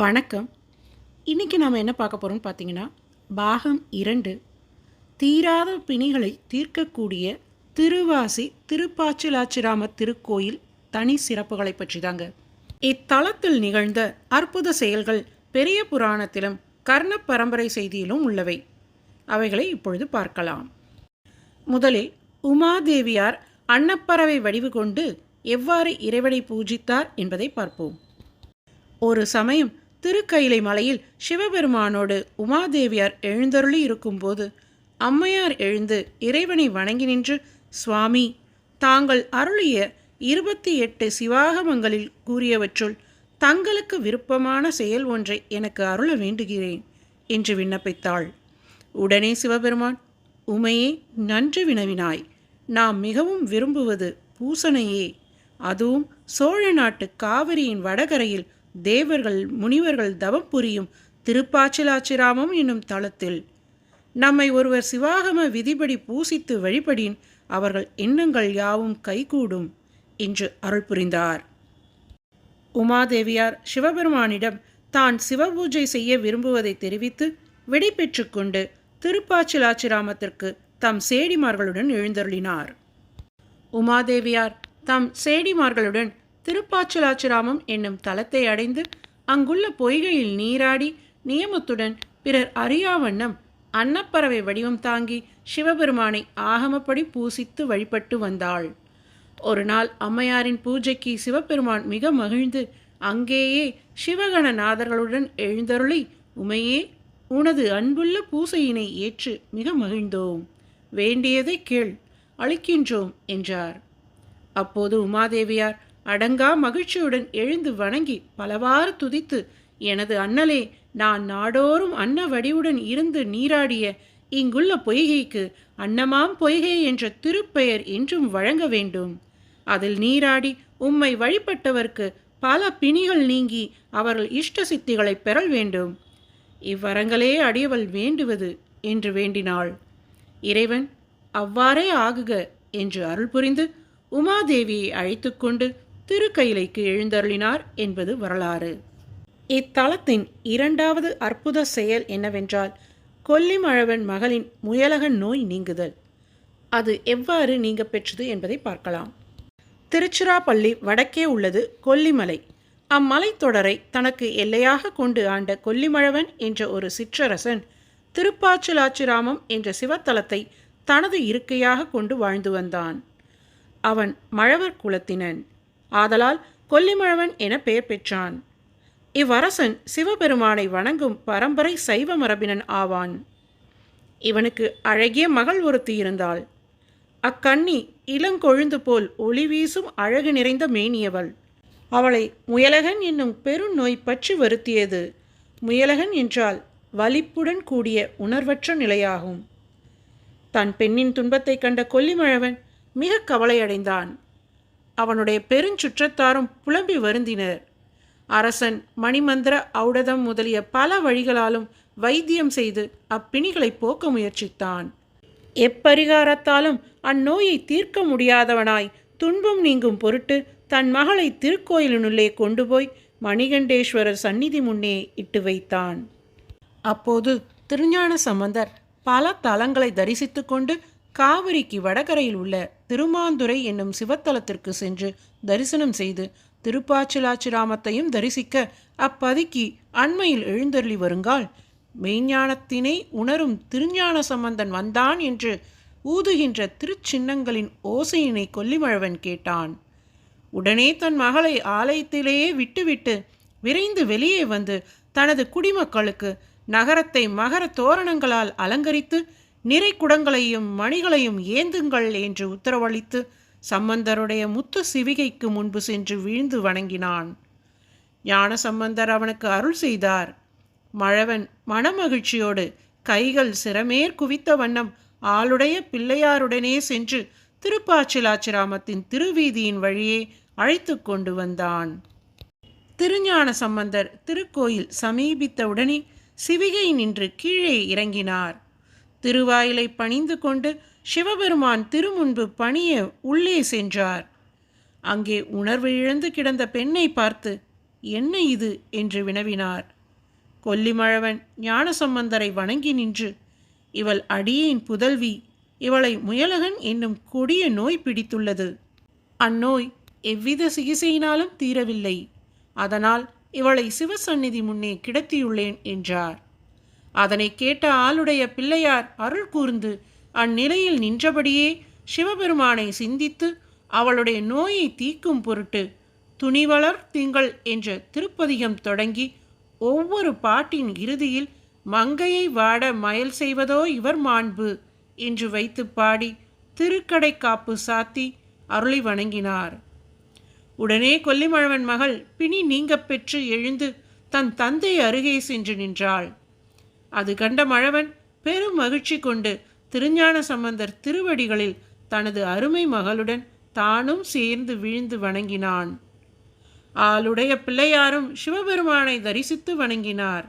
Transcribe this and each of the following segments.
வணக்கம். இன்றைக்கி நாம் என்ன பார்க்க போகிறோம்னு பார்த்தீங்கன்னா பாகம் இரண்டு தீராத பிணிகளை தீர்க்கக்கூடிய திருவாசி திருப்பாச்சிலாச்சிராம திருக்கோயில் தனி சிறப்புகளை பற்றி தாங்க இத்தலத்தில் நிகழ்ந்த அற்புத செயல்கள் பெரிய புராணத்திலும் கர்ண பரம்பரை செய்தியிலும் உள்ளவை. அவைகளை இப்பொழுது பார்க்கலாம். முதலில் உமாதேவியார் அன்னப்பறவை வடிவு கொண்டு எவ்வாறு இறைவனை பூஜித்தார் என்பதை பார்ப்போம். ஒரு சமயம் திருக்கயிலை மலையில் சிவபெருமானோடு உமாதேவியார் எழுந்தருளி இருக்கும்போது அம்மையார் எழுந்து இறைவனை வணங்கி நின்று சுவாமி தாங்கள் அருளிய இருபத்தி எட்டு சிவாகமங்களில் கூறியவற்றுள் தங்களுக்கு விருப்பமான செயல் ஒன்றை எனக்கு அருள வேண்டுகிறேன் என்று விண்ணப்பித்தாள். உடனே சிவபெருமான் உமையே நன்று வினவினாய். நாம் மிகவும் விரும்புவது பூசணையே. அதுவும் சோழ நாட்டு காவிரியின் வடகரையில் தேவர்கள் முனிவர்கள் தவம் புரியும் திருப்பாச்சிலாச்சிராமம் என்னும் தளத்தில். நம்மை ஒருவர் சிவாகம விதிபடி பூசித்து வழிபடின் அவர்கள் எண்ணங்கள் யாவும் கைகூடும் என்று அருள் புரிந்தார். உமாதேவியார் சிவபெருமானிடம் தான் சிவபூஜை செய்ய விரும்புவதை தெரிவித்து விடை பெற்றுக்கொண்டு திருப்பாச்சிலாச்சிராமத்திற்கு தம் சேடிமார்களுடன் எழுந்தருளினார். உமாதேவியார் தம் சேடிமார்களுடன் திருப்பாச்சலாச்சிராமம் என்னும் தலத்தை அடைந்து அங்குள்ள பொய்கையில் நீராடி நியமத்துடன் பிறர் அறியாவண்ணம் அன்னப்பறவை வடிவம் தாங்கி சிவபெருமானை ஆகமப்படி பூசித்து வழிபட்டு வந்தாள். ஒரு நாள் அம்மையாரின் பூஜைக்கு சிவபெருமான் மிக மகிழ்ந்து அங்கேயே சிவகணநாதர்களுடன் எழுந்தருளி உமையே உனது அன்புள்ள பூசையினை ஏற்று மிக மகிழ்ந்தோம். வேண்டியதை கேள் அளிக்கின்றோம் என்றார். அப்போது உமாதேவியார் அடங்கா மகிழ்ச்சியுடன் எழுந்து வணங்கி பலவாறு துதித்து எனது அண்ணலே நான் நாடோறும் அன்ன வடிவுடன் இருந்து நீராடிய இங்குள்ள பொய்கைக்கு அன்னமாம் பொய்கை என்ற திருப்பெயர் என்றும் வழங்க வேண்டும். அதில் நீராடி உம்மை வழிபட்டவர்க்கு பல பிணிகள் நீங்கி அவர்கள் இஷ்ட சித்திகளை பெறல் வேண்டும். இவ்வரங்களே அடியவள் வேண்டுவது என்று வேண்டினாள். இறைவன் அவ்வாறே ஆகுக என்று அருள் புரிந்து உமாதேவியை அழைத்து கொண்டு திருக்கயிலைக்கு எழுந்தருளினார் என்பது வரலாறு. இத்தலத்தின் இரண்டாவது அற்புத செயல் என்னவென்றால் கொல்லிமழவன் மகளின் முயலகன் நோய் நீங்குதல். அது எவ்வாறு நீங்க பெற்றது என்பதை பார்க்கலாம். திருச்சிராப்பள்ளி வடக்கே உள்ளது கொல்லிமலை. அம்மலைத்தொடரை தனக்கு எல்லையாக கொண்டு ஆண்ட கொல்லிமழவன் என்ற ஒரு சிற்றரசன் திருப்பாச்சிலாச்சிராமம் என்ற சிவத்தலத்தை தனது இருக்கையாக கொண்டு வாழ்ந்து வந்தான். அவன் மழவர் குலத்தினன். ஆதலால் கொல்லிமழவன் என பெயர் பெற்றான். இவ்வரசன் சிவபெருமானை வணங்கும் பரம்பரை சைவ மரபினன் ஆவான். இவனுக்கு அழகிய மகள் ஒருத்தி இருந்தாள். அக்கண்ணி இளங்கொழுந்து போல் ஒளி வீசும் அழகு நிறைந்த மேனியவள். அவளை முயலகன் என்னும் பெருநோய் பற்றி வருத்தியது. முயலகன் என்றால் வலிப்புடன் கூடிய உணர்வற்ற நிலையாகும். தன் பெண்ணின் துன்பத்தை கண்ட கொல்லிமழவன் மிக கவலையடைந்தான். அவனுடைய பெருஞ்சுற்றத்தாரும் புலம்பி வருந்தினர். அரசன் மணிமந்திர ஔடதம் முதலிய பல வழிகளாலும் வைத்தியம் செய்து அப்பிணிகளை போக்க முயற்சித்தான். எப்பரிகாரத்தாலும் அந்நோயை தீர்க்க முடியாதவனாய் துன்பம் நீங்கும் பொருட்டு தன் மகளை திருக்கோயிலினுள்ளே கொண்டு போய் மணிகண்டேஸ்வரர் சந்நிதி முன்னே இட்டு வைத்தான். அப்போது திருஞான சம்பந்தர் பல தலங்களை தரிசித்து கொண்டு காவிரிக்கு வடகரையில் உள்ள திருமாந்துரை என்னும் சிவத்தலத்திற்கு சென்று தரிசனம் செய்து திருப்பாச்சிலாச்சிராமத்தையும் தரிசிக்க அப்பதிக்கு அண்மையில் எழுந்தருளி வருங்கால் மெய்ஞானத்தினை உணரும் திருஞான சம்பந்தன் வந்தான் என்று ஊதுகின்ற திருச்சின்னங்களின் ஓசையினை கொல்லிமழவன் கேட்டான். உடனே தன் மகளை ஆலயத்திலேயே விட்டுவிட்டு விரைந்து வெளியே வந்து தனது குடிமக்களுக்கு நகரத்தை மகர தோரணங்களால் அலங்கரித்து நிறை குடங்களையும் மணிகளையும் ஏந்துங்கள் என்று உத்தரவளித்து சம்பந்தருடைய முத்து சிவிகைக்கு முன்பு சென்று வீழ்ந்து வணங்கினான். ஞான சம்பந்தர் அவனுக்கு அருள் செய்தார். மழவன் மனமகிழ்ச்சியோடு கைகள் சிறமேற் குவித்த வண்ணம் ஆளுடைய பிள்ளையாருடனே சென்று திருப்பாச்சிலாச்சிராமத்தின் திருவீதியின் வழியே அழைத்து கொண்டு வந்தான். திருஞான சம்பந்தர் திருக்கோயில் சமீபித்தவுடனே சிவிகை நின்று கீழே இறங்கினார். திருவாயிலை பணிந்து கொண்டு சிவபெருமான் திருமுன்பு பணிய உள்ளே சென்றார். அங்கே உணர்வு இழந்து கிடந்த பெண்ணை பார்த்து என்ன இது? என்று வினவினார். கொல்லிமழவன் ஞானசம்பந்தரை வணங்கி நின்று இவள் அடியேன் புதல்வி இவளை முயலகன் என்னும் கொடிய நோய் பிடித்துள்ளது. அந்நோய் எவ்வித சிகிச்சையினாலும் தீரவில்லை. அதனால் இவளை சிவசந்நிதி முன்னே கிடத்தியுள்ளேன் என்றார். அதனை கேட்ட ஆளுடைய பிள்ளையார் அருள் கூர்ந்து அந்நிலையில் நின்றபடியே சிவபெருமானை சிந்தித்து அவளுடைய நோயை தீக்கும் பொருட்டு துணிவளர் திங்கள் என்ற திருப்பதிகம் தொடங்கி ஒவ்வொரு பாட்டின் இறுதியில் மங்கையை வாட மயல் செய்வதோ இவர் மாண்பு என்று வைத்து பாடி திருக்கடை காப்பு சாத்தி அருளி வணங்கினார். உடனே கொல்லிமழவன் மகள் பிணி நீங்கப் பெற்று எழுந்து தன் தந்தை அருகே சென்று நின்றாள். அது கண்ட மழவன் பெரும் மகிழ்ச்சி கொண்டு திருஞான சம்பந்தர் திருவடிகளில் தனது அருமை மகளுடன் தானும் சேர்ந்து விழுந்து வணங்கினான். ஆளுடைய பிள்ளையாரும் சிவபெருமானை தரிசித்து வணங்கினார்.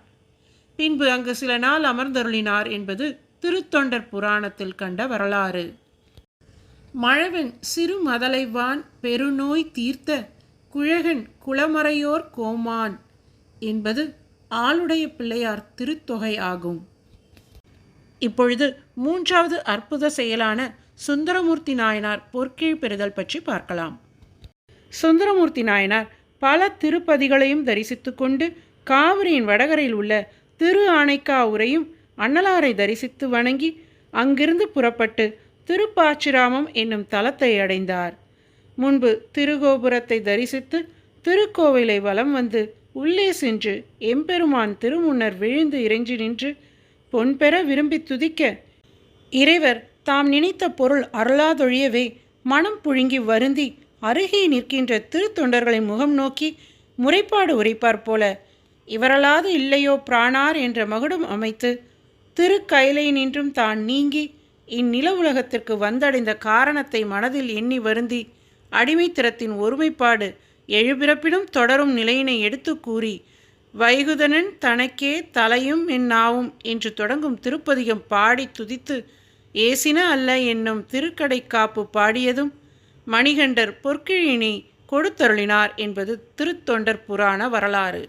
பின்பு அங்கு சில நாள் அமர்ந்தருளினார் என்பது திருத்தொண்டர் புராணத்தில் கண்ட வரலாறு. மழவன் சிறு மதலைவான் பெருநோய் தீர்த்த குழகன் குளமறையோர் கோமான் என்பது ஆளுடைய பிள்ளையார் திருத்தொகை ஆகும். இப்பொழுது மூன்றாவது அற்புத செயலான சுந்தரமூர்த்தி நாயனார் பொற்கீழ் பெறுதல் பற்றி பார்க்கலாம். சுந்தரமூர்த்தி நாயனார் பல திருப்பதிகளையும் தரிசித்து கொண்டு காவிரியின் வடகரையில் உள்ள திரு ஆனைக்காவுரையும் அன்னலாரை தரிசித்து வணங்கி அங்கிருந்து புறப்பட்டு திருப்பாச்சிராமம் என்னும் தலத்தை அடைந்தார். முன்பு திருகோபுரத்தை தரிசித்து திருக்கோவிலை வலம் வந்து உள்ளே சென்று எம்பெருமான் திருமுன்னர் விழுந்து இறைஞ்சி நின்று பொன் பெற விரும்பி துதிக்க இறைவர் தாம் நினைத்த பொருள் அருளாதொழியவே மனம் புழுங்கி வருந்தி அருகே நிற்கின்ற திருத்தொண்டர்களை முகம் நோக்கி முறைப்பாடு உரைப்பார் போல இவரலாது இல்லையோ பிராணார் என்ற மகுடம் அமைத்து திருக்கைலை நின்றும் தான் நீங்கி இந்நில உலகத்திற்கு வந்தடைந்த காரணத்தை மனதில் எண்ணி வருந்தி அடிமைத்திறத்தின் ஒருமைப்பாடு எழுபிறப்பிலும் தொடரும் நிலையினை எடுத்து கூறி வைகுதனன் தனக்கே தலையும் என் நாவும் என்று தொடங்கும் திருப்பதிகம் பாடி துதித்து ஏசின அல்ல என்னும் திருக்கடை காப்பு பாடியதும் மணிகண்டர் பொற்கிழினி கொடுத்தருளினார் என்பது திருத்தொண்டர் புராண வரலாறு.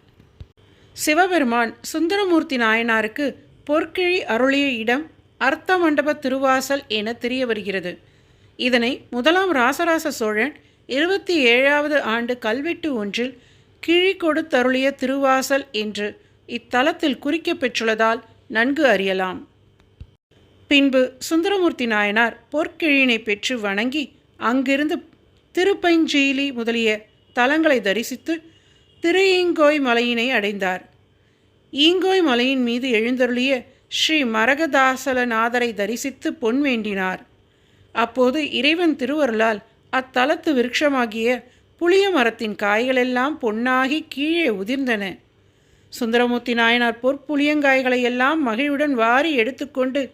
சிவபெருமான் சுந்தரமூர்த்தி நாயனாருக்கு பொற்கிழி அருளிய இடம் அர்த்த மண்டப திருவாசல் என தெரிய வருகிறது இதனை முதலாம் ராசராச சோழன் இருபத்தி ஏழாவது ஆண்டு கல்வெட்டு ஒன்றில் கிழி கொடுத்தருளிய திருவாசல் என்று இத்தலத்தில் குறிக்கப்பெற்றுள்ளதால் நன்கு அறியலாம். பின்பு சுந்தரமூர்த்தி நாயனார் பொற்கிழினை பெற்று வணங்கி அங்கிருந்து திருப்பஞ்சீலி முதலிய தலங்களை தரிசித்து திருஈங்கோய் மலையினை அடைந்தார். ஈங்கோய் மலையின் மீது எழுந்தருளிய ஸ்ரீ மரகதாசலநாதரை தரிசித்து பொன் வேண்டினார். அப்போது இறைவன் திருவருளால் அத்தலத்து விருட்சமாகிய புளிய மரத்தின் காய்களெல்லாம் பொன்னாகி கீழே உதிர்ந்தன. சுந்தரமூர்த்தி நாயனார் பொற்புளியங்காய்களை எல்லாம் மகிழ்வுடன் வாரி எடுத்துக்கொண்டு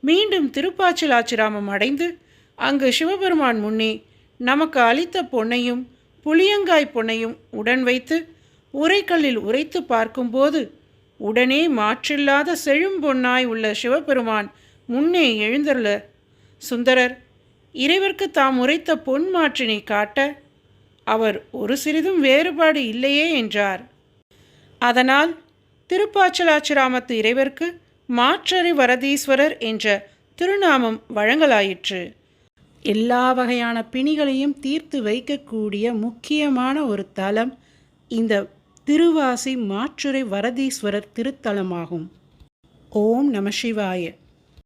மீண்டும் திருப்பாச்சிலாச்சிராமம் அடைந்து அங்கு சிவபெருமான் முன்னே நமக்கு அளித்த பொன்னையும் புளியங்காய் பொன்னையும் உடன் வைத்து உரைக்கல்லில் உரைத்து பார்க்கும்போது உடனே மாற்றில்லாத செழும் பொன்னாய் உள்ள சிவபெருமான் முன்னே எழுந்தருள. சுந்தரர் இறைவர்க்கு தாம் உரைத்த பொன் மாற்றினை காட்ட அவர் ஒரு சிறிதும் வேறுபாடு இல்லையே என்றார். அதனால் திருப்பாச்சலாச்சிராமத்து இறைவர்க்கு மாற்றறி வரதீஸ்வரர் என்ற திருநாமம் வழங்கலாயிற்று. எல்லா வகையான பிணிகளையும் தீர்த்து வைக்கக்கூடிய முக்கியமான ஒரு தலம் இந்த திருவாசி மாற்றுரை வரதீஸ்வரர் திருத்தலமாகும். ஓம் நம சிவாய.